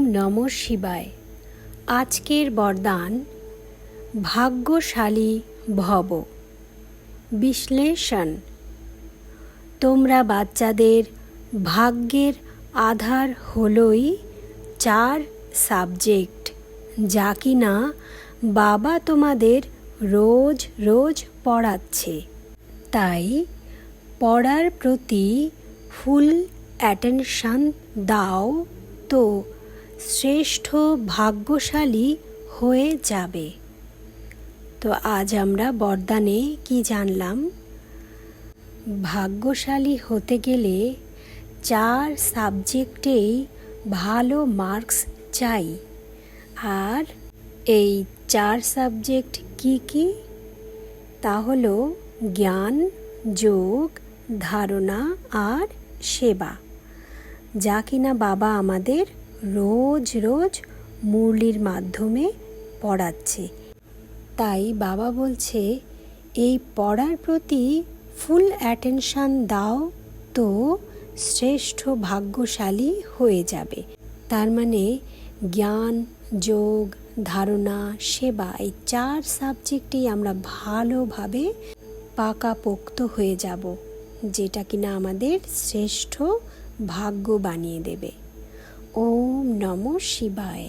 নম শিবায়। আজকের বরদান ভাগ্যশালী ভব। বিশ্লেষণ। তোমরা বাচ্চাদের ভাগ্যের আধার হলই চার সাবজেক্ট, যা কিনা বাবা তোমাদের রোজ রোজ পড়াচ্ছে। তাই পড়ার প্রতি ফুল অ্যাটেনশন দাও তো শ্রেষ্ঠ ভাগ্যশালী হয়ে যাবে। তো আজ আমরা বরদানে কি জানলাম? ভাগ্যশালী হতে গেলে চার সাবজেক্টেই ভালো মার্কস চাই। আর এই চার সাবজেক্ট কি কি? তা হলো জ্ঞান, যোগ, ধারণা আর সেবা। যা কিনা বাবা আমাদের রোজ রোজ মুরলির মাধ্যমে পড়াচ্ছে। তাই বাবা বলছে, এই পড়ার প্রতি ফুল অ্যাটেনশান দাও তো শ্রেষ্ঠ ভাগ্যশালী হয়ে যাবে। তার মানে জ্ঞান, যোগ, ধারণা, সেবা এই চার সাবজেক্টেই আমরা ভালোভাবে পাকাপোক্ত হয়ে যাব, যেটা কিনা আমাদের শ্রেষ্ঠ ভাগ্য বানিয়ে দেবে। ওম নম শিবায়।